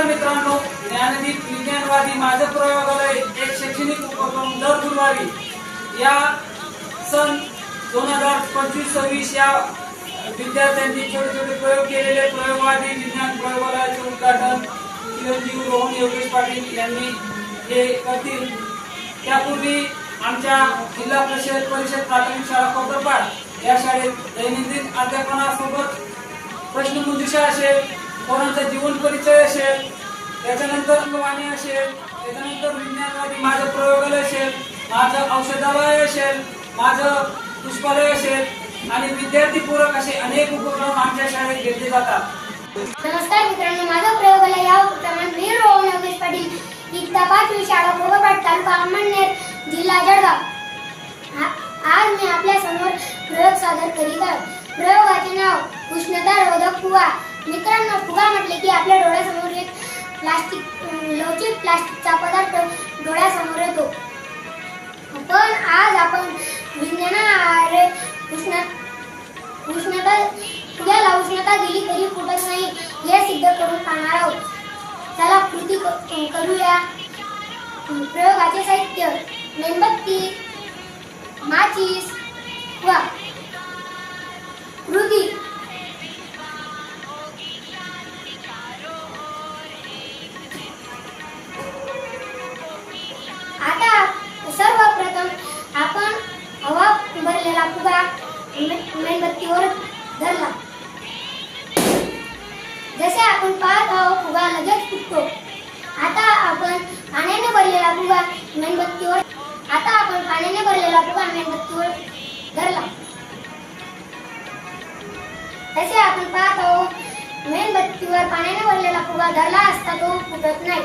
नमस्कार मित्रांनो ज्ञानदीप विज्ञानवादी माझं प्रयोगालय एक शैक्षणिक उपक्रम दर गुरुवारी या सन दोन हजार पंचवीस सव्वीस या विद्यार्थ्यांनी छोटे छोटे प्रयोग केलेले प्रयोगवादी विज्ञान प्रयोगालयाचे उद्घाटन चिरंजीव रोहन योगेश पाटील यांनी हे करतील. त्यापूर्वी आमच्या जिल्हा परिषद परिषद प्राथमिक शाळा कोपरपाड या शाळेत दैनंदिन अध्यापनासोबत प्रश्नमंजुषा असेल कोणाचा जीवन परिचय असेल त्याच्यानंतर अंगवाणी असेल त्याच्यानंतर विज्ञानवादी माझं प्रयोगालय असेल माझं औषधालय असेल माझं पुष्पालय असेल आणि विद्यार्थी पूरक असे अनेक उपक्रम आमच्या शाळेत घेतले जातात. नमस्कार मित्रांनो माझं प्रयोगालय या उपक्रमात मी रोहन योगेश पाटील इयत्ता पाचवी शाळा कोगपाट तालुका अंमळनेर जिल्हा जळगाव. आज मी आपल्यासमोर प्रयोग सादर करीत आहे. प्रयोगाचे नाव उष्णता रोधक कुवा. मित्रांनो फुगा म्हटले की आपल्या डोळ्यासमोर एक प्लास्टिक लवचिक प्लास्टिकचा पदार्थ डोळ्यासमोर येतो. पण आज आपण विज्ञानाद्वारे उष्ण उष्णता फुग्याला उष्णता गेली तरी फुटत नाही हे सिद्ध करून पाहणार आहोत. चला कृती करूया. प्रयोगाचे साहित्य मेणबत्ती माचीस वा. कृती. आपण हवा भरलेला फुगा मेणबत्तीवर धरला. जसे आपण पाहत आहोत फुगा लगेच फुटतो. आता आपण पाण्याने भरलेला फुगा मेणबत्तीवर आता आपण पाण्याने भरलेला फुगा मेणबत्तीवर धरला. तसे आपण पाहत आहोत मेणबत्तीवर पाण्याने भरलेला फुगा धरला असता तो फुटत नाही.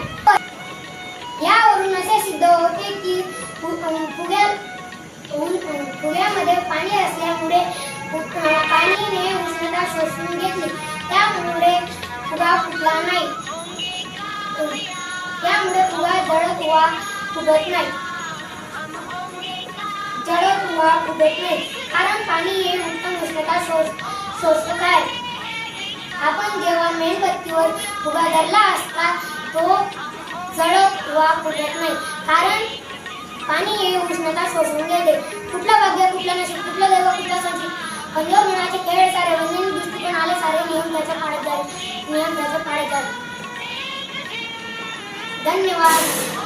यावरून असे सिद्ध होते की फुग्या पुण्यामध्ये पाणी असल्यामुळे पाणीने उष्णता शोषून घेतली त्यामुळे फुगा फुटला नाही. त्यामुळे फुगा जळत हुवा फुगत नाही. जळत हुवा फुगत नाही. कारण पाणी हे उत्तम उष्णता शोष शोषक आहे. आपण जेव्हा मेणबत्तीवर फुगा धरला असता तो जळत हुवा फुगत नाही. कारण पाणी हे उष्णता शोषून घेते कुठला भाग्य कुठला नशीब कुठला दैव कुठला संचित पंजोमनाचे खेळ सारे वंदन दृष्टिकोन आले सारे नियम त्याच्या पाळत जाईल नियम त्याच्या पाळत जाईल. धन्यवाद.